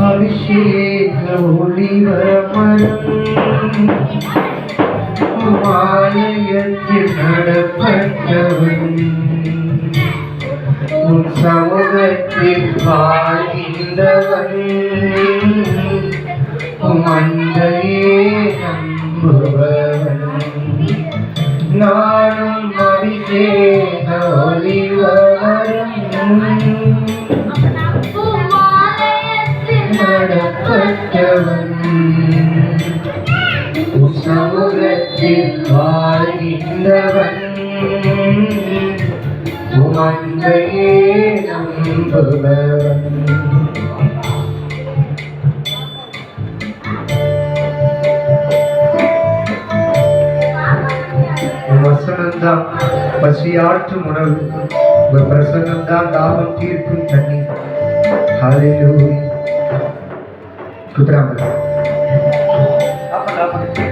அபிஷேக ஒளிவரமரம் மாயத்தில் நடப்பட்டவன் உன் சமூகத்தில் வாழ்கின்றவன் உம் அன்பையே நம்புபவன் நானும் அபிஷேக ஒளிவரம் நடப்பட்டவன் சமூகத்தில் வாழ்கின்றவன் உம் நம்புபவன் வசனம்தான் பசியாற்றும் உணவு உங்க பிரசன்னம்தான் தாபம் தீர்க்கும் தண்ணீர் ஹalleluya कुत्रा आपण आपण